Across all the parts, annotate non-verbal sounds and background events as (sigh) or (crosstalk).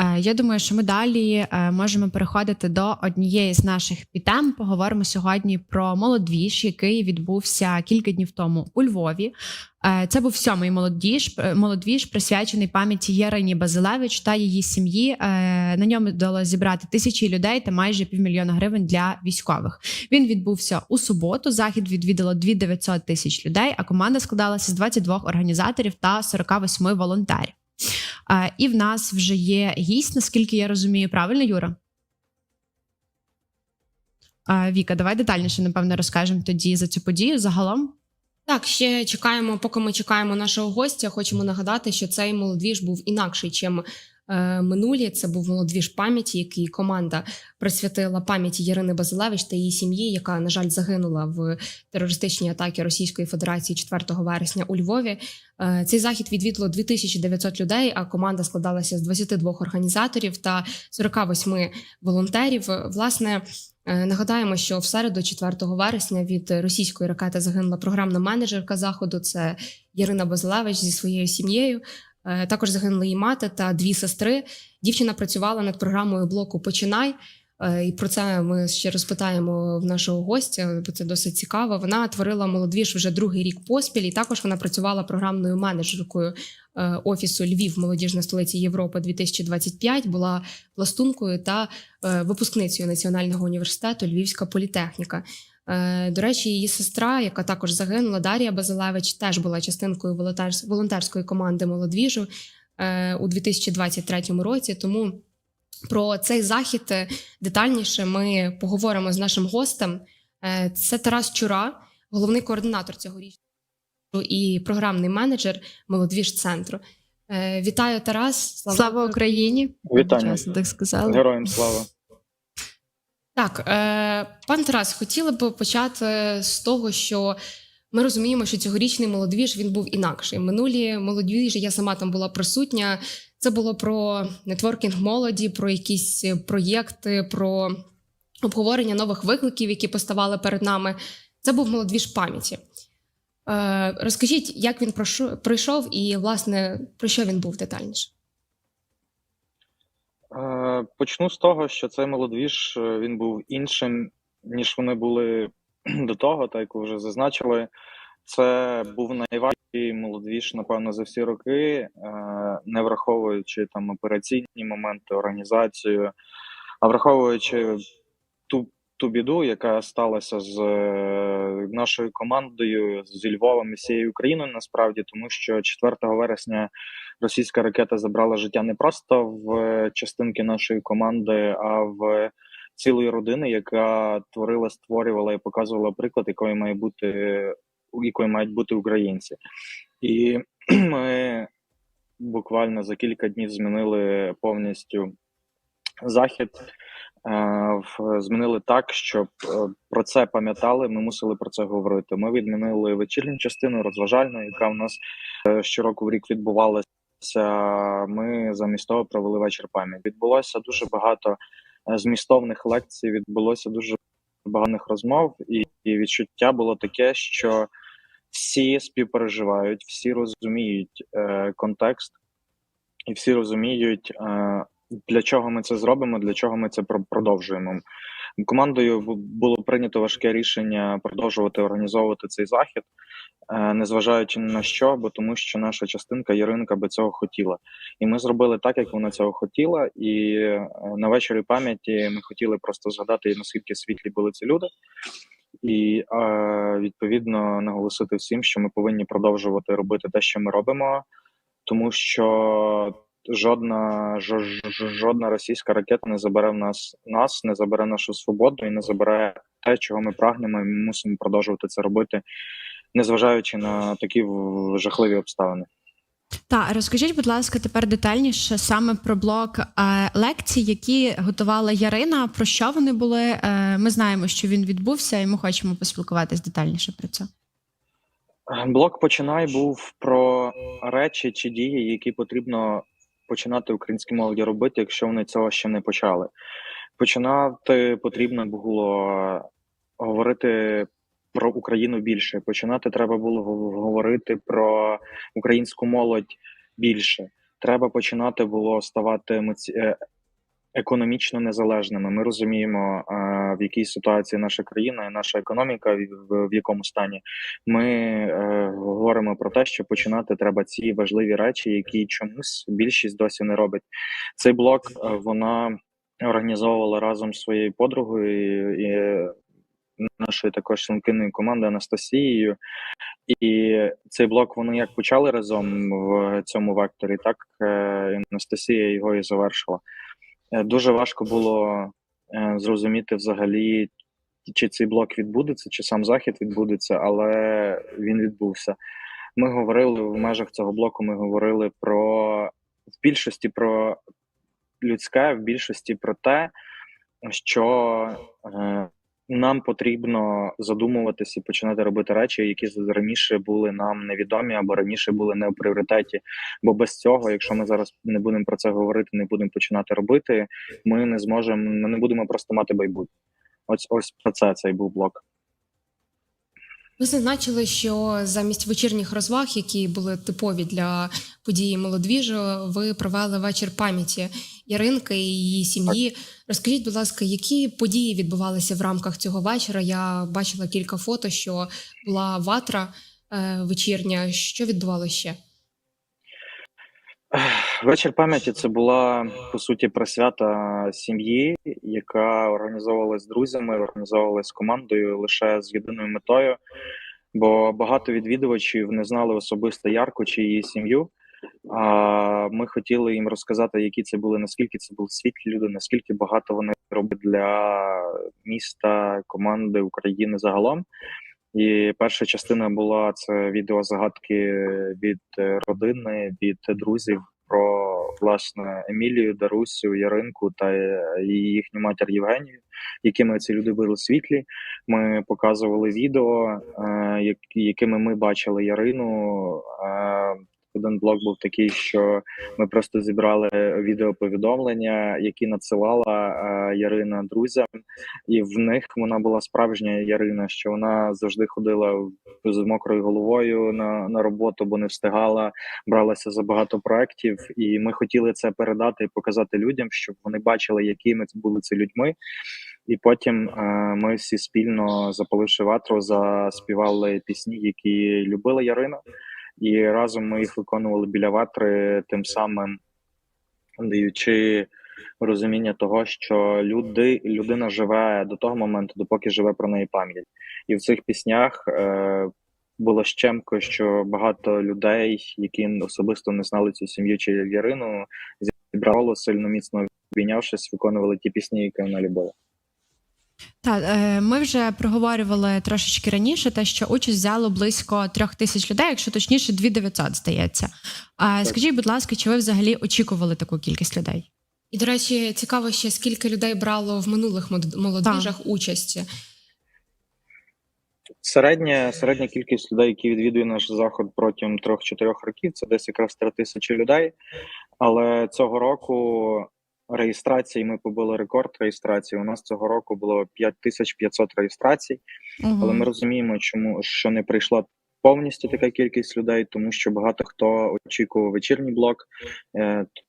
Е, Я думаю, що ми далі е, можемо переходити до однієї з наших підтем. Поговоримо сьогодні про молодвіж, який відбувся кілька днів тому у Львові. Е, Це був сьомий молодіж, молодвіж, присвячений пам'яті Єрині Базилевич та її сім'ї. На ньому вдалося зібрати тисячі людей та майже півмільйона гривень для військових. Він відбувся у суботу. Захід відвідало 2900 тисяч людей, а команда складалася з 22 організаторів та 48 волонтерів. І в нас вже є гість, наскільки я розумію, правильно, Юра? Віка, давай детальніше, напевно, розкажемо тоді за цю подію загалом. Так, ще чекаємо, поки ми чекаємо нашого гостя. Хочемо нагадати, що цей молодвіж був інакший, чим минулі. Це був молодвіж пам'яті, який команда присвятила пам'яті Ярини Базилевич та її сім'ї, яка, на жаль, загинула в терористичній атакі Російської Федерації 4 вересня у Львові. Е, цей захід відвідало 2900 людей, а команда складалася з 22 організаторів та 48 волонтерів. Власне. Е, Нагадаємо, що в середу, 4 вересня, від російської ракети загинула програмна менеджерка заходу. Це Ярина Базилевич зі своєю сім'єю. Е, Також загинули її мати та дві сестри. Дівчина працювала над програмою блоку Починай. Е, І про це ми ще розпитаємо в нашого гостя, бо це досить цікаво. Вона творила молодвіж вже другий рік поспіль, і також вона працювала програмною менеджеркою е, офісу Львів, молодіжна столиця Європи 2025, була пластункою та випускницею Національного університету Львівська політехніка. Е, До речі, її сестра, яка також загинула, Дар'я Базилевич, теж була частинкою волонтерс- волонтерської команди молодвіжу е, у 2023 році. Тому про цей захід е, детальніше ми поговоримо з нашим гостем. Це Тарас Чура, головний координатор цього річного і програмний менеджер молодвіж центру. Вітаю, Тарас! Слава Україні! Вітання. Так сказали. Героям слава. Так, е, пан Тарас, хотіли б почати з того, що ми розуміємо, що цьогорічний молодвіж він був інакший. Минулі молодвіжі, я сама там була присутня. Це було про нетворкінг молоді, про якісь проєкти, про обговорення нових викликів, які поставали перед нами. Це був молодвіж пам'яті. Е, розкажіть, як він пройшов і, власне, про що він був детальніше? Е, Почну з того, що цей молодвіж е, він був іншим, ніж вони були (clears throat) до того, так як ви вже зазначили. Це був найважчий молодвіж, напевно, за всі роки, е, не враховуючи там операційні моменти, організацію, а враховуючи ту, біду, яка сталася з е, нашою командою, зі Львовом і всією Україною, насправді, тому що 4 вересня російська ракета забрала життя не просто в е, частинки нашої команди, а в цілої родини, яка творила, створювала і показувала приклад, якою має бути якою мають бути українці. І (clears throat) ми буквально за кілька днів змінили повністю захід. Е, Змінили так, щоб е, про це пам'ятали. Ми мусили про це говорити. Ми відмінили вечірню частину розважальну, яка в нас е, щороку в рік відбувалася. Ми замість того провели вечір пам'яті. Відбулося дуже багато змістовних лекцій. Відбулося дуже багато розмов, і, і відчуття було таке, що всі співпереживають, всі розуміють е, контекст, і всі розуміють, е, для чого ми це зробимо, для чого ми це про- продовжуємо. Командою було прийнято важке рішення продовжувати організовувати цей захід, е, незважаючи на що, бо тому що наша частинка Яринка би цього хотіла. І ми зробили так, як вона цього хотіла. І е, на вечорі пам'яті ми хотіли просто згадати, наскільки світлі були ці люди, і е, відповідно наголосити всім, що ми повинні продовжувати робити те, що ми робимо, тому що жодна жо- жо- жодна російська ракета не забере в нас нас, не забере нашу свободу і не забере те, чого ми прагнемо. І ми мусимо продовжувати це робити, незважаючи на такі жахливі обставини. Та розкажіть, будь ласка, тепер детальніше саме про блок е, лекцій, які готувала Ярина. Про що вони були? Е, Ми знаємо, що він відбувся, і ми хочемо поспілкуватись детальніше про це. Блок починай був про речі чи дії, які потрібно починати українській молоді робити, якщо вони цього ще не почали. Починати потрібно було говорити про Україну більше. Починати треба було гов- говорити про українську молодь більше. треба починати було ставати е, економічно незалежними. Ми розуміємо, в якій ситуації наша країна і наша економіка, в, якому стані. Ми е, говоримо про те, що починати треба ці важливі речі, які чомусь більшість досі не робить. Цей блок е, вона організовувала разом з своєю подругою і, нашою також членкиною команди Анастасією. І цей блок вони як почали разом в цьому векторі, так е, Анастасія його і завершила. Е, Дуже важко було е, зрозуміти взагалі, чи цей блок відбудеться, чи сам захід відбудеться, але він відбувся. Ми говорили в межах цього блоку. Ми говорили про в більшості про людське, в більшості про те, що е, нам потрібно задумуватися і починати робити речі, які раніше були нам невідомі або раніше були не в пріоритеті. Бо без цього, якщо ми зараз не будемо про це говорити, не будемо починати робити, ми не зможемо, ми не будемо просто мати майбутнє. Ось ось про це цей був блок. Ви зазначили, що замість вечірніх розваг, які були типові для події молодвіжу, ви провели вечір пам'яті Яринки і її сім'ї. Розкажіть, будь ласка, які події відбувалися в рамках цього вечора? Я бачила кілька фото, що була ватра е, вечірня. Що відбувалося ще? Вечір пам'яті це була по суті присвята сім'ї, яка організовувалась з друзями, організовувалась командою лише з єдиною метою. Бо багато відвідувачів не знали особисто Ярку чи її сім'ю. А ми хотіли їм розказати, які це були, наскільки це були світлі люди, наскільки багато вони роблять для міста, команди України загалом. І перша частина була це відеозагадки від е, родини, від друзів про власне Емілію, Дарусю, Яринку та е, їхню матір Євгенію, якими ці люди були світлі. Ми показували відео, е, якими ми бачили Ярину. Один блок був такий, що ми просто зібрали відеоповідомлення, які надсилала е, Ярина друзям, і в них вона була справжня Ярина, що вона завжди ходила з мокрою головою на, на роботу, бо не встигала, бралася за багато проєктів. І ми хотіли це передати і показати людям, щоб вони бачили, якими були ці людьми. І потім е, ми всі спільно запаливши ватру, заспівали пісні, які любила Ярина, і разом ми їх виконували біля ватри, тим самим даючи розуміння того, що люди, людина живе до того моменту, допоки живе про неї пам'ять. І в цих піснях е, було щемко, що багато людей, які особисто не знали цю сім'ю чи Ярину, зібрало сильно міцно обійнявшись, виконували ті пісні, які вона любила. Так, е, ми вже проговорювали трошечки раніше, те, що участь взяло близько трьох тисяч людей, якщо точніше, 2900, здається. А скажіть, будь ласка, чи ви взагалі очікували таку кількість людей? І до речі, цікаво ще скільки людей брало в минулих мод- молодвіжах участі. Середня, середня кількість людей, які відвідує наш заход протягом 3-4 років, це десь якраз 3 тисячі людей. Але цього року реєстрації ми побили рекорд реєстрації. У нас цього року було 5500 реєстрацій. Але ми розуміємо, чому що не прийшла повністю така кількість людей, тому що багато хто очікував вечірній блок.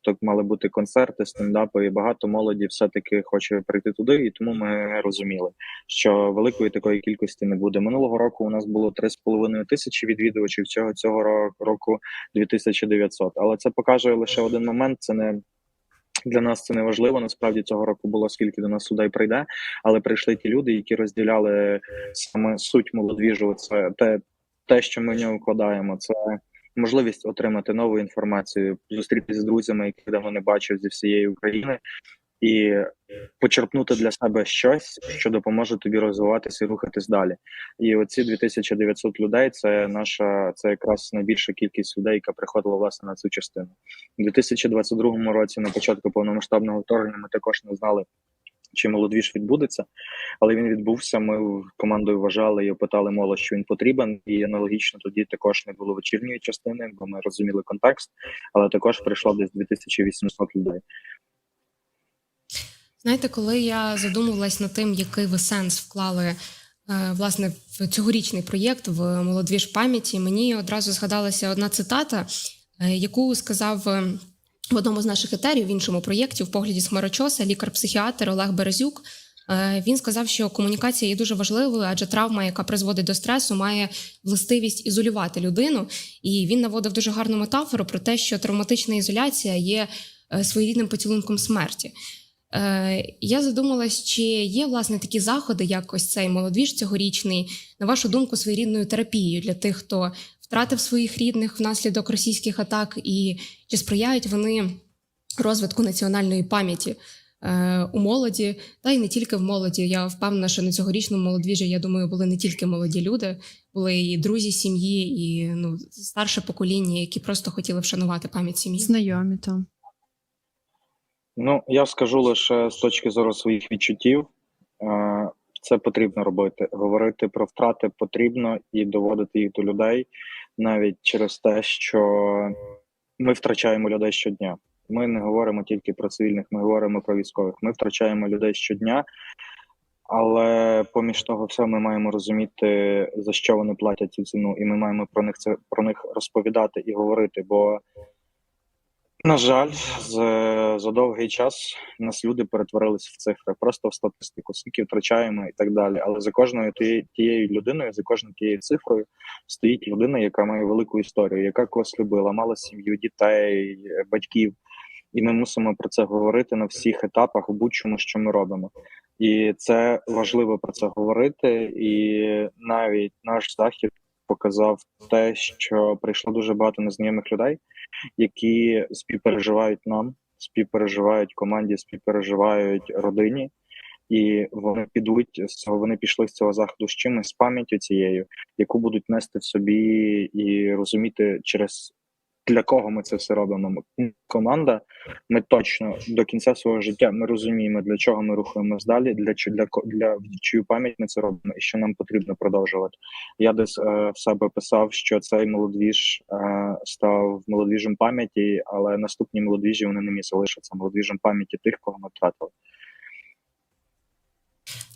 Тобто мали бути концерти, стендапи, і багато молоді все-таки хоче прийти туди. І тому ми розуміли, що великої такої кількості не буде. Минулого року у нас було 3,5 тисячі відвідувачів. Цього цього ро- року 2900. Але це покаже лише один момент. Це не для нас це не важливо. Насправді цього року було скільки до нас сюди прийде, але прийшли ті люди, які розділяли саме суть молодвіжу. Це те, те, що ми в нього вкладаємо. Це можливість отримати нову інформацію, зустрітися з друзями, яких давно не бачив зі всієї України, і почерпнути для себе щось, що допоможе тобі розвиватися і рухатись далі. І оці 2900 людей це наша це якраз найбільша кількість людей, яка приходила власне на цю частину. У 2022 році, на початку повномасштабного вторгнення, ми також не знали. Чи молодвіж відбудеться, але він відбувся. Ми командою вважали і опитали молодь, що він потрібен. І аналогічно тоді також не було вечірньої частини, бо ми розуміли контекст, але також прийшло десь 2800 людей. Знаєте, коли я задумувалась над тим, який ви сенс вклали е, власне в цьогорічний проєкт в молодвіж пам'яті, мені одразу згадалася одна цитата, е, яку сказав е, в одному з наших етерів, в іншому проєкті, в погляді Смарочоса, лікар-психіатр Олег Березюк. Він сказав, що комунікація є дуже важливою, адже травма, яка призводить до стресу, має властивість ізолювати людину. І він наводив дуже гарну метафору про те, що травматична ізоляція є своєрідним поцілунком смерті. Е, Я задумалась, чи є власне такі заходи, як ось цей молодвіж цьогорічний, на вашу думку, своєрідною терапією для тих, хто втратив своїх рідних внаслідок російських атак, і чи сприяють вони розвитку національної пам'яті е, у молоді, та й не тільки в молоді. Я впевнена, що на цьогорічному молодвіжі, я думаю, були не тільки молоді люди, були і друзі сім'ї, і ну, старше покоління, які просто хотіли вшанувати пам'ять сім'ї. Знайомі то. Ну, я скажу лише з точки зору своїх відчуттів. Е, Це потрібно робити. Говорити про втрати потрібно і доводити їх до людей навіть через те, що ми втрачаємо людей щодня. Ми не говоримо тільки про цивільних, ми говоримо про військових. Ми втрачаємо людей щодня, але поміж того, все ми маємо розуміти, за що вони платять цю ціну, і ми маємо про них це про них розповідати і говорити. Бо на жаль, за, за довгий час нас люди перетворились в цифри, просто в статистику, скільки втрачаємо і так далі. Але за кожною тією, людиною, за кожною тією цифрою стоїть людина, яка має велику історію, яка когось любила, мала сім'ю, дітей, батьків. І ми мусимо про це говорити на всіх етапах у будь-чому, що ми робимо. І це важливо про це говорити. І навіть наш захід показав те, що прийшло дуже багато незнайомих людей, які співпереживають нам, співпереживають команді, співпереживають родині, і вони підуть з цього. Вони пішли з цього заходу з чимось з пам'яттю цією, яку будуть нести в собі і розуміти через. Для кого ми це все робимо? Команда. Ми точно до кінця свого життя ми розуміємо, для чого ми рухаємось далі, для для для чию пам'ять ми це робимо, і що нам потрібно продовжувати. Я десь е, в себе писав, що цей молодвіж е, став молодвіжем пам'яті, але наступні молодвіжі вони не міг залишитися молодвіжем пам'яті тих, кого ми втратили.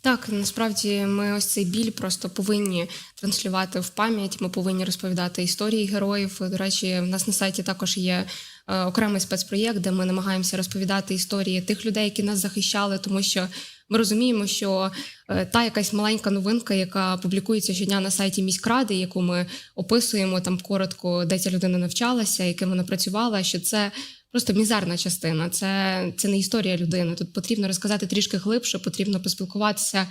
Так, насправді ми ось цей біль просто повинні транслювати в пам'ять. Ми повинні розповідати історії героїв. До речі, в нас на сайті також є е, окремий спецпроєкт, де ми намагаємося розповідати історії тих людей, які нас захищали, тому що ми розуміємо, що е, та якась маленька новинка, яка публікується щодня на сайті міськради, яку ми описуємо там коротко, де ця людина навчалася, яким вона працювала, що це. Просто мізерна частина, це, це не історія людини. Тут потрібно розказати трішки глибше, потрібно поспілкуватися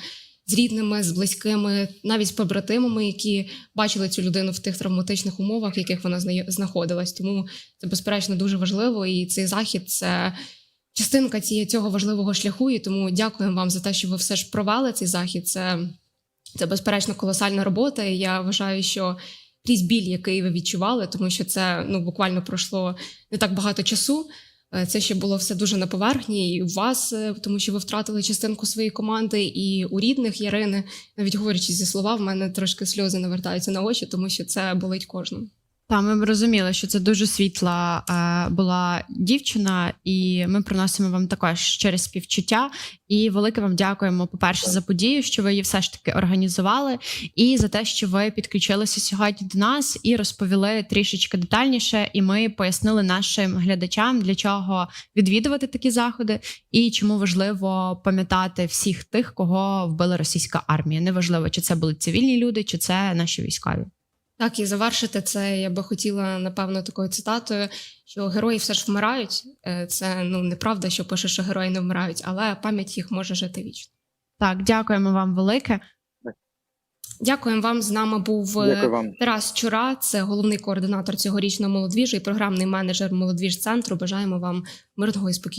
з рідними, з близькими, навіть з побратимами, які бачили цю людину в тих травматичних умовах, в яких вона знаходилась. Тому це безперечно дуже важливо. І цей захід це частинка цієї цього важливого шляху. І тому дякуємо вам за те, що ви все ж провели цей захід. Це, це безперечно колосальна робота. І я вважаю, що крізь біль, який ви відчували, тому що це ну буквально пройшло не так багато часу. Е, Це ще було все дуже на поверхні, і у вас, е, тому що ви втратили частинку своєї команди, і у рідних Ярини, навіть говорячи зі слова, в мене трошки сльози навертаються на очі, тому що це болить кожному. Та ми б розуміли, що це дуже світла е, була дівчина, і ми приносимо вам також через співчуття. І велике вам дякуємо, по-перше, за подію, що ви її все ж таки організували, і за те, що ви підключилися сьогодні до нас і розповіли трішечки детальніше. І ми пояснили нашим глядачам, для чого відвідувати такі заходи, і чому важливо пам'ятати всіх тих, кого вбила російська армія. Неважливо, чи це були цивільні люди, чи це наші військові. Так, і завершити це я би хотіла напевно такою цитатою, що герої все ж вмирають. Е, Це ну неправда, що пише, що герої не вмирають, але пам'ять їх може жити вічно. Так, дякуємо вам велике. Дякуємо вам. З нами був е, вам. Тарас Чура, це головний координатор цьогорічного молодвіжу і програмний менеджер молодвіж центру. Бажаємо вам мирного і спокійного.